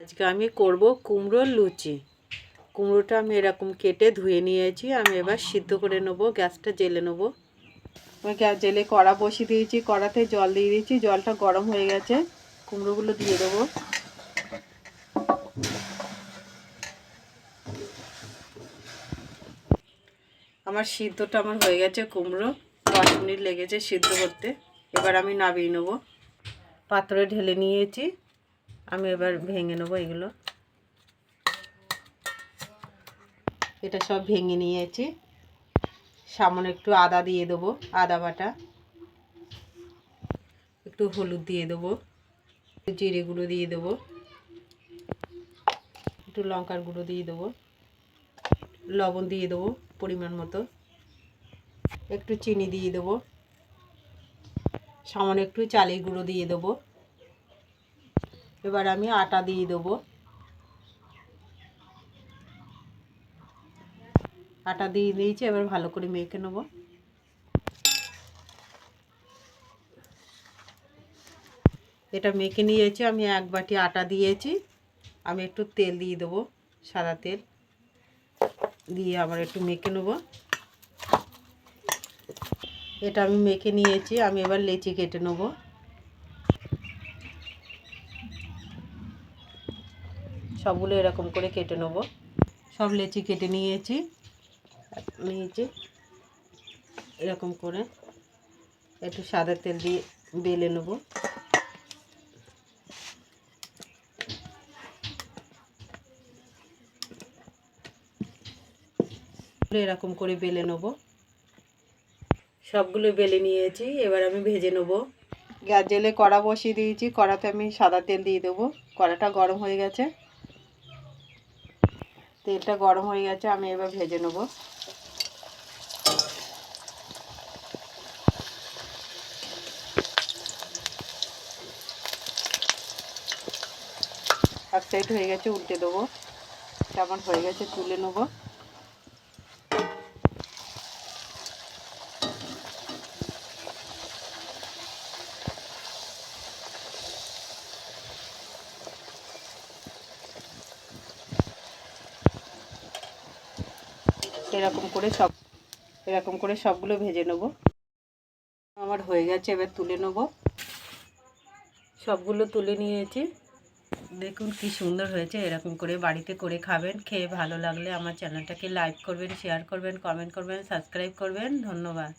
আজকে আমি করব কুমড়োর লুচি। কুমড়োটা আমি এরকম কেটে ধুয়ে নিয়েছি, আমি এবার সিদ্ধ করে নেব, গ্যাসটা জেলে নেব। গ্যাস জেলে কড়া বসিয়ে দিয়েছি, কড়াতে জল দিয়ে দিয়েছি, জলটা গরম হয়ে গেছে, কুমড়োগুলো দিয়ে দেবো। আমার সিদ্ধটা আমার হয়ে গেছে কুমড়ো, দশ মিনিট লেগেছে সিদ্ধ করতে, এবার আমি নামিয়ে নেব। পাত্রে ঢেলে নিয়েছি। আমি এবার ভেঙে নেব এগুলো। এটা সব ভেঙে নিয়েছি। সামনে একটু আদা দিয়ে দেবো, আদা বাটা। একটু হলুদ দিয়ে দেবো, জিরে গুঁড়ো দিয়ে দেবো, একটু লঙ্কার গুঁড়ো দিয়ে দেবো, লবণ দিয়ে দেবো পরিমাণ মতো। একটু চিনি দিয়ে দেবো। সামান্য একটু চালের গুঁড়ো দিয়ে দেবো। এবার আমি আটা দিয়ে দেবো। আটা দিয়ে দিয়েছি, এবার ভালো করে মেখে নেব। এটা মেখে নিয়েছি, আমি এক বাটি আটা দিয়েছি। আমি একটু তেল দিয়ে দেবো, সাদা তেল। দিয়ে আবার একটু মেখে নেব। এটা আমি মেখে নিয়েছি, আমি এবার লেচি কেটে নেব। সবগুলো এরকম করে কেটে নেব। সব লেচি কেটে নিয়েছি। নিয়েছি। এরকম করে একটু সাদা তেল দিয়ে বেলে নেব। এরকম করে বেলে নেব। সবগুলো বেলে নিয়েছি। এবার আমি ভেজে নেব। গ্যাস জেলে কড়া বসিয়ে দিয়েছি। কড়াতে আমি সাদা তেল দিয়ে দেবো। কড়াটা গরম হয়ে গেছে। তেলটা গরম হয়ে গেছে, আমি এবার ভেজে নেব। এক সাইড হয়ে গেছে, উল্টে দেবো। কেমন হয়ে গেছে তুলে নেব। এরকম করে সব, এরকম করে সবগুলো ভেজে নেব। আমার হয়ে গেছে, এবার তুলে নেব। সবগুলো তুলে নিয়েছি। দেখুন কি সুন্দর হয়েছে, এরকম করে বাড়িতে করে খাবেন। খেয়ে ভালো লাগলে আমার চ্যানেলটাকে লাইক করবেন, শেয়ার করবেন, কমেন্ট করবেন, সাবস্ক্রাইব করবেন। ধন্যবাদ।